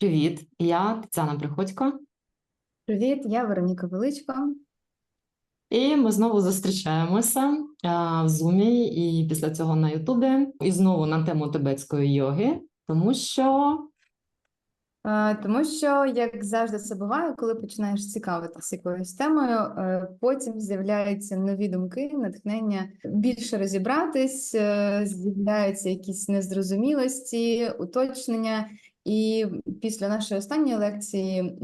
Привіт, я Тетяна Приходько, Привіт, я Вероніка Величко. і ми знову зустрічаємося в Зумі і після цього на Ютубі. І знову на тему тибетської йоги, тому що Тому що, як завжди це буває, коли починаєш цікавитися якоюсь темою, е, потім з'являються нові думки, натхнення більше розібратись, е, з'являються якісь незрозумілості, уточнення. І після нашої останньої лекції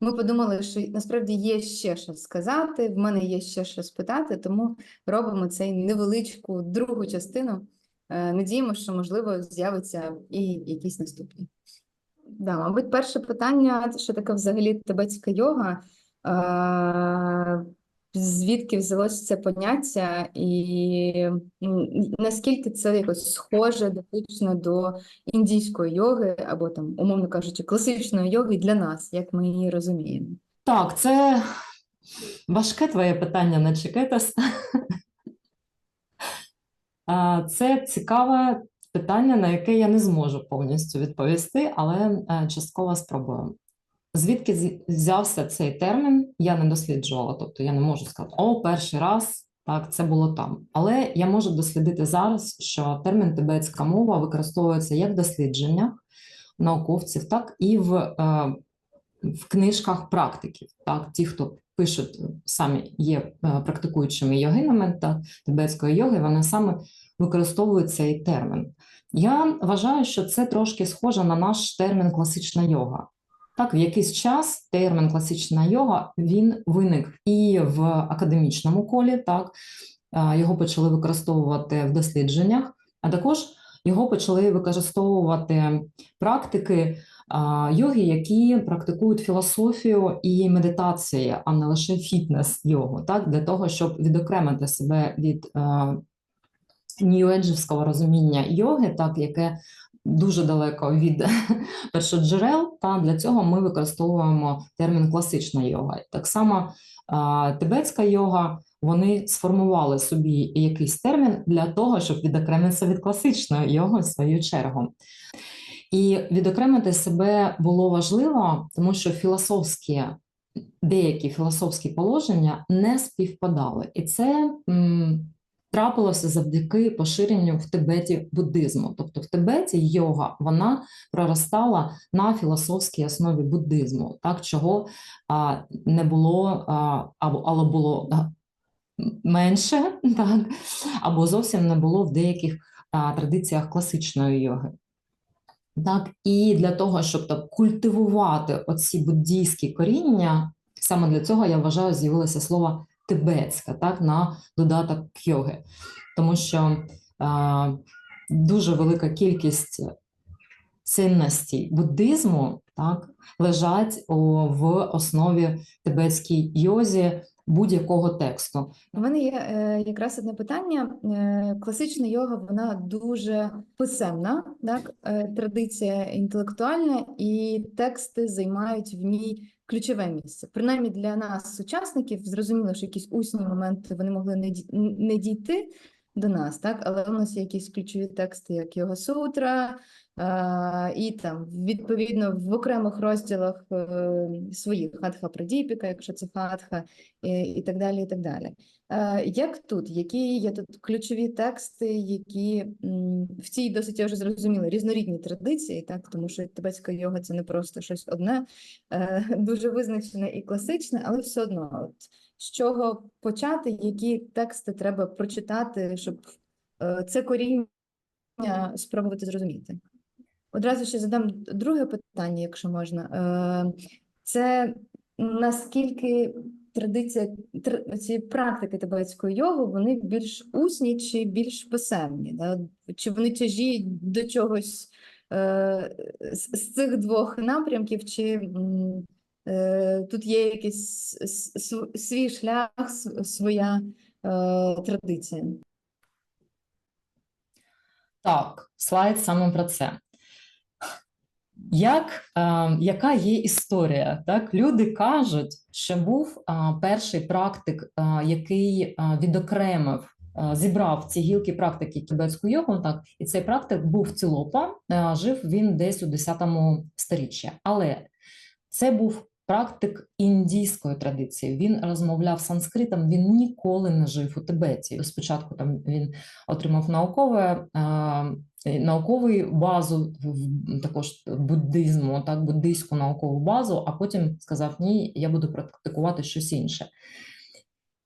ми подумали, що насправді є ще що сказати, в мене є ще що спитати, тому робимо цей невеличку другу частину. Е, Надіємося, що можливо з'явиться і якісь наступні. Да, мабуть, перше питання, що таке взагалі тибетська йога? Звідки взялося це поняття, і наскільки це якось схоже дотично до індійської йоги, або там, умовно кажучи, класичної йоги для нас, як ми її розуміємо? так, це важке твоє питання на Чекетас. Це цікаве питання, на яке я не зможу повністю відповісти, але е, частково спробую. Звідки взявся цей термін, я не досліджувала, тобто я не можу сказати, о, перший раз так, це було там. Але я можу дослідити зараз, що термін тибетська мова використовується як в дослідженнях науковців, так і в, е, в книжках практиків. Так, ті, хто пишуть самі є е, практикуючими йогинами та тибетської йоги, вони саме використовують цей термін. Я вважаю, що це трошки схоже на наш термін класична йога. Так, в якийсь час термін класична йога він виник і в академічному колі, так. Його почали використовувати в дослідженнях, а також його почали використовувати практики йоги, які практикують філософію і медитації, а не лише фітнес-йогу, так, для того, щоб відокремити себе від а, нью-еджівського розуміння йоги, так, яке дуже далеко від першоджерел, та для цього ми використовуємо термін класична йога. Так само тибетська йога, вони сформували собі якийсь термін для того, щоб відокремитися від класичної йоги в свою чергу. І відокремити себе було важливо, тому що філософські деякі філософські положення не співпадали, і це трапилося завдяки поширенню в Тибеті буддизму. Тобто в Тибеті йога вона проростала на філософській основі буддизму, так чого а, не було а, або, було менше, так, або зовсім не було в деяких а, традиціях класичної йоги. Так, і для того, щоб так культивувати оці буддійські коріння, саме для цього я вважаю, з'явилося слово тибетська, так, на додаток йоги. Тому що е, дуже велика кількість цінностей буддизму так, лежать о, в основі тибетській йозі будь-якого тексту. У мене є е, якраз одне питання. Е, класична йога, вона дуже писемна, так? Е, традиція інтелектуальна, і тексти займають в ній ключове місце. Принаймні для нас, учасників, зрозуміло, що якісь усні моменти вони могли не, ді- не дійти до нас, так? Але у нас є якісь ключові тексти, як Йога Сутра, е, і там відповідно в окремих розділах е, своїх хатха Прадіпіка, якщо це хатха, і, і так далі. І так далі. Е, як тут? Які є тут ключові тексти, які м, в цій досить я вже зрозуміла різнорідні традиції, так тому що тибетська йога це не просто щось одне, е, дуже визначене і класичне, але все одно, от, з чого почати, які тексти треба прочитати, щоб е, це коріння спробувати зрозуміти. Одразу ще задам друге питання, якщо можна. Е, Це наскільки традиція ці практики тибетської йоги, вони більш усні чи більш писемні? Чи вони тяжіють до чогось е, з, цих двох напрямків, чи тут є якийсь свій шлях, своя е, традиція? Так, слайд саме про це. Як, е, яка є історія? Так? Люди кажуть, що був е, перший практик, е, який е, відокремив е, зібрав ці гілки практики тибетську йогу, так, і цей практик був цілопа, е, жив він десь у 10 сторіччі. Але це був практик індійської традиції. Він розмовляв санскритом, він ніколи не жив у Тибеті. Спочатку там він отримав наукове, е, наукову базу також буддизму, так, буддийську наукову базу, а потім сказав: ні, я буду практикувати щось інше.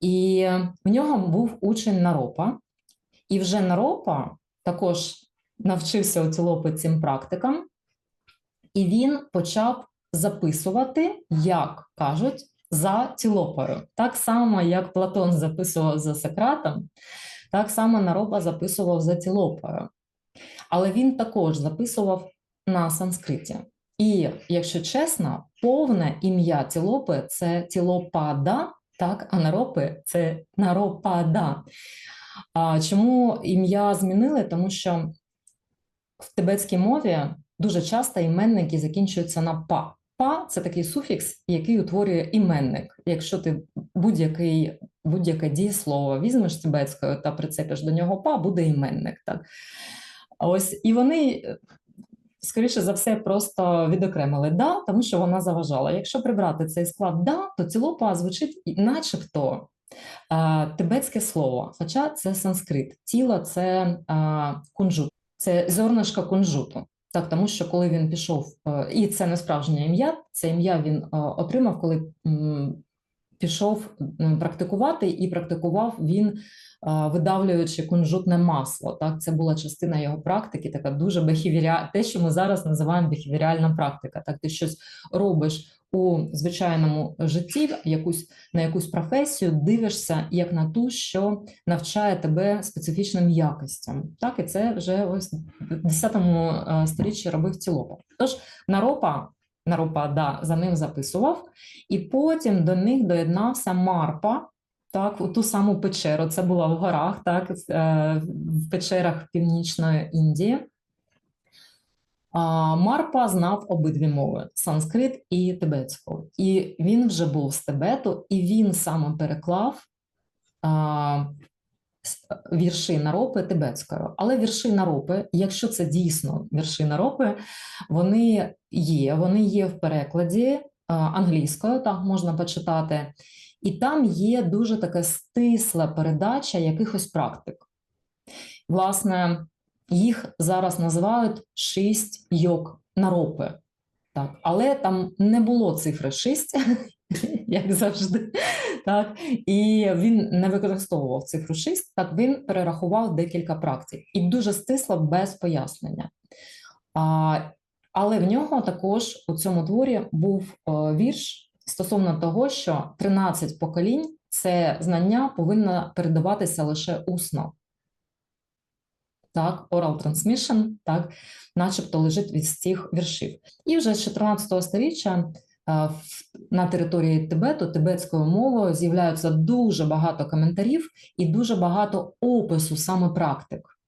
І в нього був учень Наропа, і вже Наропа також навчився у цілопи цим практикам, і він почав записувати, як кажуть, за цілопою. Так само, як Платон записував за Сократом, так само Наропа записував за цілопою. Але він також записував на санскриті. І, якщо чесно, повне ім'я цілопи це цілопада, так, а наропи це наропада. А чому ім'я змінили? Тому що в тибетській мові дуже часто іменники закінчуються на па. Па це такий суфікс, який утворює іменник. Якщо ти будь-який, будь-яке дієслово візьмеш тибетською та прицепиш до нього па, буде іменник. Так? Ось і вони, скоріше за все, просто відокремили да, тому що вона заважала. Якщо прибрати цей склад да, то цілопа звучить начебто тибетське слово, хоча це санскрит. Тіло це кунжут, це зернишко кунжуту. Так, тому що коли він пішов, е, і це не справжнє ім'я, це ім'я він е, отримав, коли пішов практикувати, і практикував він видавлюючи кунжутне масло. Так, це була частина його практики, така дуже бехівіря... те, що ми зараз називаємо бехівіріальна практика. Так, ти щось робиш у звичайному житті, якусь на якусь професію, дивишся як на ту, що навчає тебе специфічним якостям. Так, і це вже ось в 10 е, сторіччі робив цілопа. Тож Наропа. Наропа да, за ним записував, і потім до них доєднався Марпа, так, у ту саму печеру. Це була в горах, так, е, в печерах Північної Індії. Марпа знав обидві мови: санскрит і тибетську. І він вже був з Тибету, і він саме переклав а, вірші Наропи тибетською. Але вірші Наропи, якщо це дійсно вірші Наропи, вони є, вони є в перекладі англійською, так можна почитати. І там є дуже така стисла передача якихось практик. Власне, їх зараз називають шість йог наропи. Так, але там не було цифри 6, як завжди. Так, і він не використовував цифру 6, так він перерахував декілька практик і дуже стисло без пояснення. А, але в нього також у цьому творі був е, вірш стосовно того, що 13 поколінь це знання повинно передаватися лише усно. Так, oral transmission, так, начебто лежить від цих віршів. І вже з 14 століття е, на території Тибету тибетською мовою з'являються дуже багато коментарів і дуже багато опису саме практик.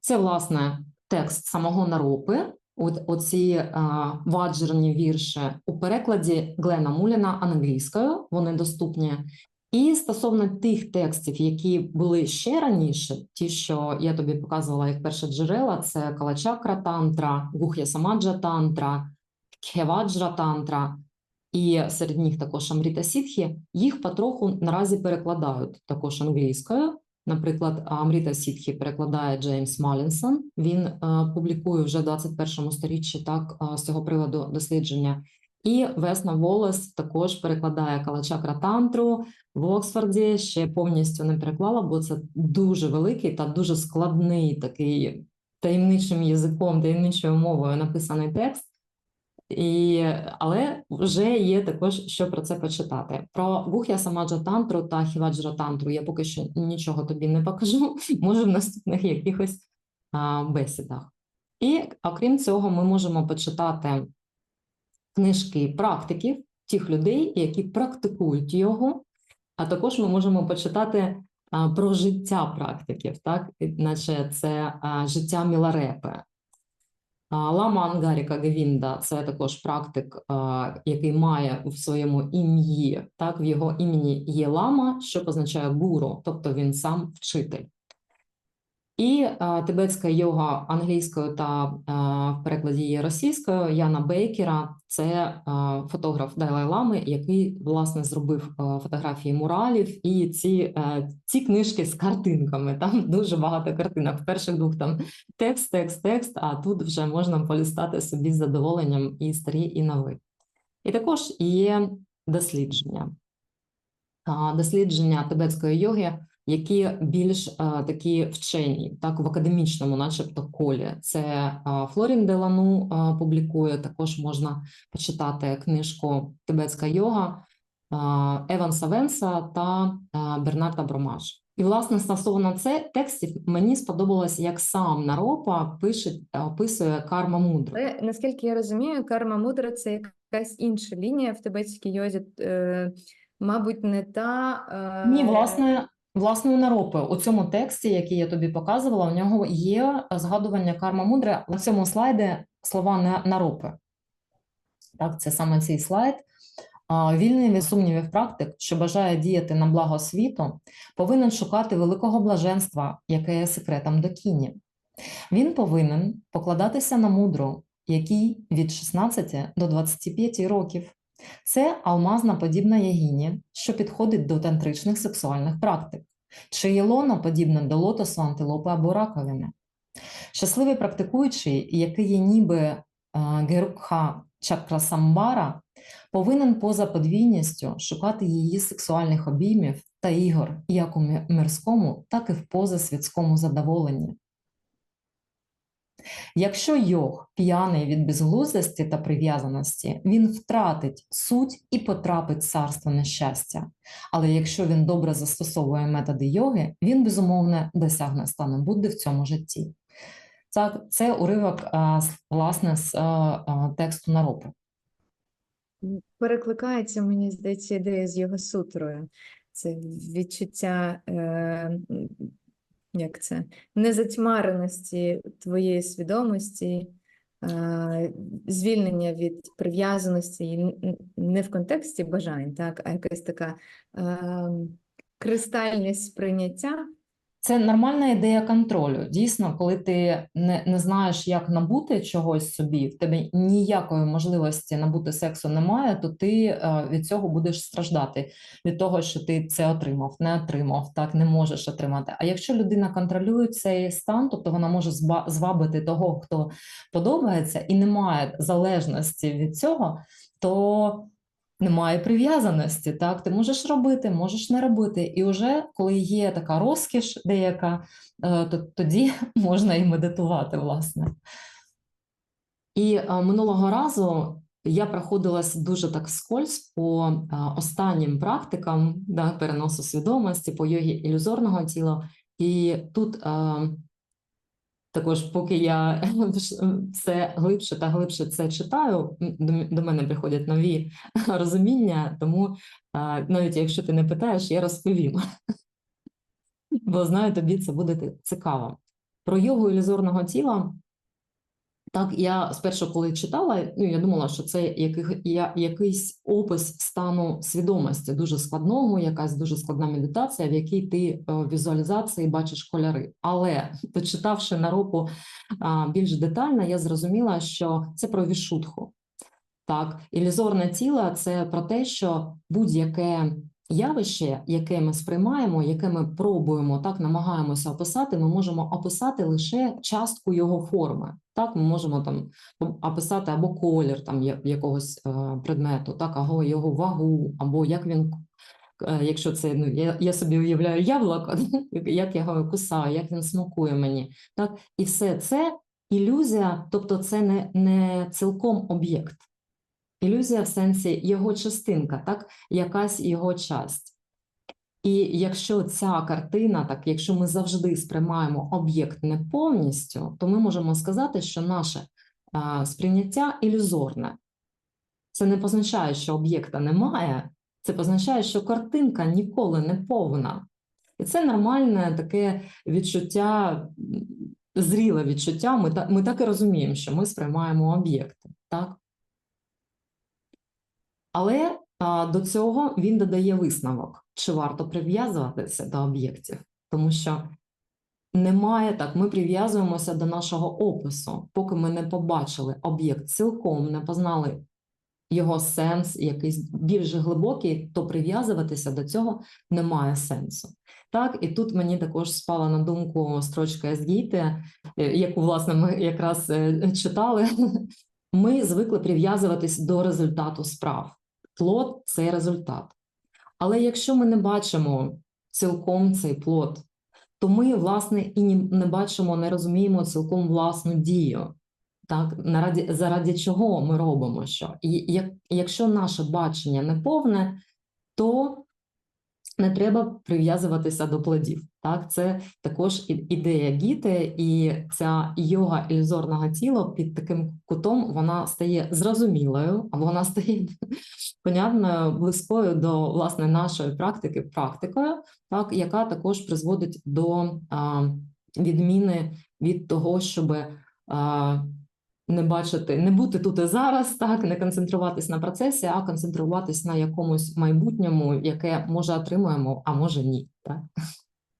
Це, власне, текст самого Наропи, от, оці а, ваджерні вірші у перекладі Глена Муліна англійською, вони доступні. І стосовно тих текстів, які були ще раніше, ті, що я тобі показувала як перше джерела, це Калачакра Тантра, Гух'я Самаджа Тантра, Кхеваджра Тантра, і серед них також Амріта Сітхі, їх потроху наразі перекладають також англійською. Наприклад, Амріта Сітхі перекладає Джеймс Малінсон. Він е, публікує вже в 21 сторіччі так е, з цього приводу дослідження. І Весна Волес також перекладає Калачакра Тантру в Оксфорді. Ще повністю не переклала, бо це дуже великий та дуже складний такий таємничим язиком, таємничою мовою написаний текст. І, але вже є також що про це почитати. Про Гух'я Самаджа Тантру та Хіваджра Тантру я поки що нічого тобі не покажу, може в наступних якихось а, бесідах. І окрім цього, ми можемо почитати книжки практиків, тих людей, які практикують його, а також ми можемо почитати про життя практиків, так, наче це життя Міларепи. Лама Ангаріка Гевінда це також практик, який має в своєму ім'ї, так, в його імені є лама, що позначає гуру, тобто він сам вчитель. І а, тибетська йога англійською та а, в перекладі її російською Яна Бейкера це а, фотограф Далай-Лами, який власне зробив фотографії муралів і ці, е, ці книжки з картинками. Там дуже багато картинок. В перших двох там текст, текст, текст, а тут вже можна полістати собі з задоволенням і старі, і нові. І також є дослідження. Дослідження тибетської йоги, які більш е, такі вчені, так в академічному, начебто, колі. Це е, Флорін Делану е, публікує. Також можна почитати книжку Тибетська йога Еванса Венса та Бернарда Бромаш. І, власне, стосовно це текстів, мені сподобалось, як сам Наропа пише, описує карма мудру. Але наскільки я розумію, карма мудра це якась інша лінія в тибетській йозі, е, мабуть, не та. е, Ні, власне, власне, у Наропи у цьому тексті, який я тобі показувала, у нього є згадування карма мудре. На цьому слайді слова на Наропи. Так, це саме цей слайд. Вільний від сумнівів практик, що бажає діяти на благо світу, повинен шукати великого блаженства, яке є секретом до кіні. Він повинен покладатися на мудру, який від 16 до 25 років. Це алмазна подібна ягіні, що підходить до тантричних сексуальних практик, чи єлона подібна до лотосу, антилопи або раковини. Щасливий практикуючий, який є ніби е, Герукха Чакрасамбара, повинен поза подвійністю шукати її сексуальних обіймів та ігор як у мирському, так і в позасвітському задоволенні. Якщо йог п'яний від безглуздості та прив'язаності, він втратить суть і потрапить в царство нещастя. Але якщо він добре застосовує методи йоги, він безумовно досягне стану Будди в цьому житті. Це, це уривок з- власне з а, а, тексту Наропи. Перекликається, мені здається, ідея з його сутрою. Це відчуття, е, як це, незатьмареності твоєї свідомості, звільнення від прив'язаності, не в контексті бажань, так, а якась така е, кристальність сприйняття. Це нормальна ідея контролю. Дійсно, коли ти не, не знаєш, як набути чогось собі, в тебе ніякої можливості набути сексу немає, то ти е, від цього будеш страждати від того, що ти це отримав, не отримав, так не можеш отримати. А якщо людина контролює цей стан, тобто вона може зба- звабити того, хто подобається, і немає залежності від цього, то немає прив'язаності, так ти можеш робити, можеш не робити. І вже коли є така розкіш деяка, е, то тоді можна і медитувати, власне. І е, минулого разу я проходилась дуже так скользь по е, останнім практикам да, переносу свідомості, по йогі ілюзорного тіла. І тут також, поки я все глибше та глибше це читаю, до мене приходять нові розуміння, тому навіть якщо ти не питаєш, я розповім. Бо знаю, тобі це буде цікаво. Про йогу ілюзорного тіла. Так, я спершу, коли читала, ну я думала, що це яких, я, якийсь опис стану свідомості, дуже складного, якась дуже складна медитація, в якій ти е, візуалізації бачиш кольори. Але почитавши на року а, більш детально, я зрозуміла, що це про вішутху. Так, ілюзорне тіло це про те, що будь-яке явище, яке ми сприймаємо, яке ми пробуємо, так намагаємося описати, ми можемо описати лише частку його форми. Так, ми можемо там описати або колір там якогось е, предмету, так, або його вагу, або як він. е, Якщо це ну я, я собі уявляю яблуко, як я його кусаю, як він смакує мені, так і все це ілюзія, тобто це не, не цілком об'єкт. Ілюзія в сенсі його частинка, так, якась його часть. І якщо ця картина, так, якщо ми завжди сприймаємо об'єкт не повністю, то ми можемо сказати, що наше а, сприйняття ілюзорне. Це не позначає, що об'єкта немає, це позначає, що картинка ніколи не повна. І це нормальне таке відчуття зріле відчуття. Ми так, ми так і розуміємо, що ми сприймаємо об'єкти, так? Але до цього він додає висновок, чи варто прив'язуватися до об'єктів, тому що немає так, ми прив'язуємося до нашого опису, поки ми не побачили об'єкт цілком, не познали його сенс, якийсь більш глибокий, то прив'язуватися до цього немає сенсу. Так, і тут мені також спала на думку строчка з е, яку власне ми якраз е, читали. Ми звикли прив'язуватись до результату справ. Плод це результат. Але якщо ми не бачимо цілком цей плод, то ми, власне, і не бачимо, не розуміємо цілком власну дію. Так, нараді, заради чого ми робимо що? І як, якщо наше бачення не повне, то не треба прив'язуватися до плодів. Так, це також ідея гіти, і ця йога ілюзорного тіла під таким кутом вона стає зрозумілою, або вона стає понятною, близькою до власне нашої практики, практикою, так, яка також призводить до а, відміни від того, щоб не бачити, не бути тут і зараз, так, не концентруватись на процесі, а концентруватись на якомусь майбутньому, яке може отримуємо, а може ні. Так?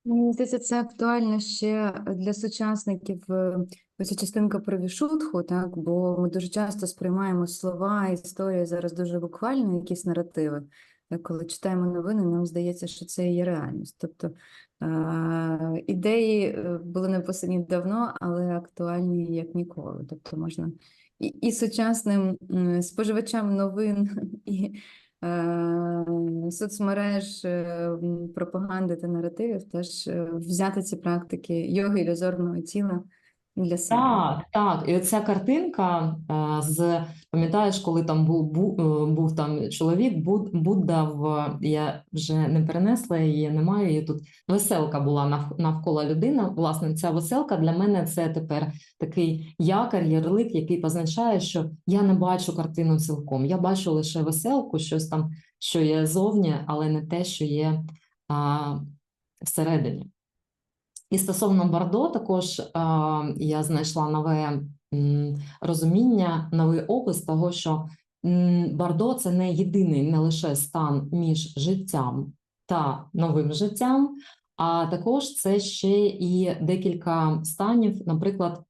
Мені здається, це актуально ще для сучасників. е, ця частинка про вішутху, так, бо ми дуже часто сприймаємо слова, історії зараз дуже буквально, якісь наративи. Е, Коли читаємо новини, нам здається, що це є реальність. Тобто ідеї е, були написані давно, але актуальні як ніколи. Тобто можна і, і сучасним споживачам новин, і е, соцмереж, е, пропаганди та наративів теж взяти ці практики йоги ілюзорного тіла для себе. Так, так. І оця картинка е, з пам'ятаєш, коли там був був, е, був там чоловік, Буд, Будда в я вже не перенесла її, не маю її тут. Веселка була навколо людини. Власне, ця веселка для мене це тепер такий якор, ярлик, який позначає, що я не бачу картину цілком. Я бачу лише веселку, щось там, що є зовні, але не те, що є а, всередині. І стосовно Бордо, також я знайшла нове розуміння, новий опис того, що м, Бордо це не єдиний, не лише стан між життям та новим життям, а також це ще і декілька станів. Наприклад,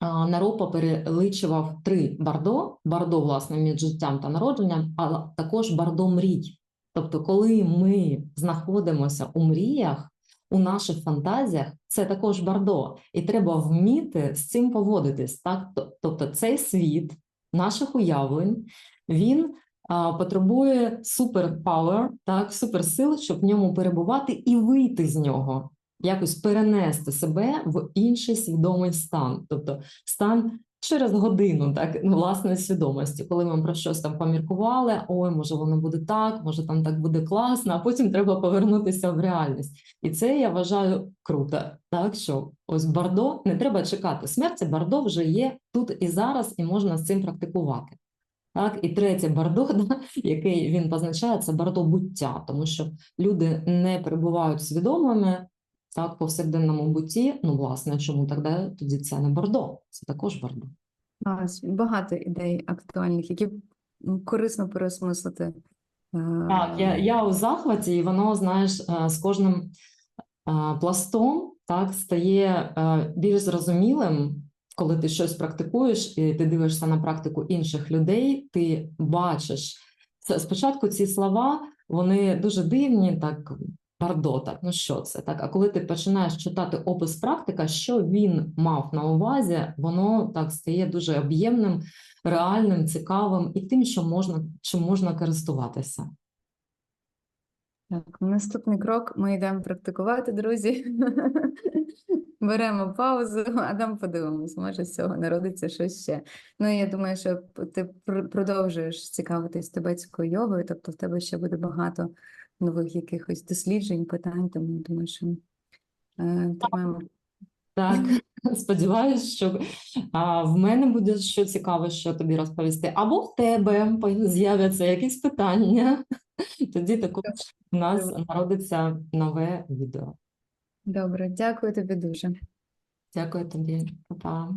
Наропа переличував три Бордо: Бордо, власне, між життям та народженням, а також Бордо мрій. Тобто, коли ми знаходимося у мріях, у наших фантазіях це також бардо, і треба вміти з цим поводитись. Так, тобто, цей світ наших уявлень він а, потребує суперпауер, так, суперсил, щоб в ньому перебувати і вийти з нього, якось перенести себе в інший свідомий стан, тобто стан. Через годину, так власної свідомості, коли ми про щось там поміркували, ой, може воно буде так, може там так буде класно, а потім треба повернутися в реальність. І це я вважаю круто. Так що ось Бардо не треба чекати. Смерть це Бардо вже є тут і зараз, і можна з цим практикувати. Так, і третє бардо, да, який він позначає, це бардо буття, тому що люди не перебувають свідомими так, повсякденному бутті. Ну, власне, чому тоді тоді це не бардо, це також с- Багато ідей актуальних, які корисно переосмислити. е, Так, я, я у захваті, і воно, знаєш, е, з кожним е, пластом так, стає більш зрозумілим, коли ти щось практикуєш, і ти дивишся на практику інших людей, ти бачиш. Це, спочатку ці слова, вони дуже дивні, так, бардо, так, ну що це? Так, а коли ти починаєш читати опис практика, що він мав на увазі, воно так стає дуже об'ємним, реальним, цікавим і тим, що можна, чим можна користуватися. Так, наступний крок ми йдемо практикувати, друзі. Беремо паузу, а там подивимось, може з цього народиться щось ще. Ну я думаю, що ти продовжуєш цікавитись тибетською йогою, тобто в тебе ще буде багато нових якихось досліджень, питань, тому я думаю, що е, тримаємо. Так, сподіваюся, що а, в мене буде що цікаве, що тобі розповісти, або в тебе з'являться якісь питання. Тоді також у нас народиться нове відео. Добре, дякую тобі дуже. Дякую тобі, Па-па.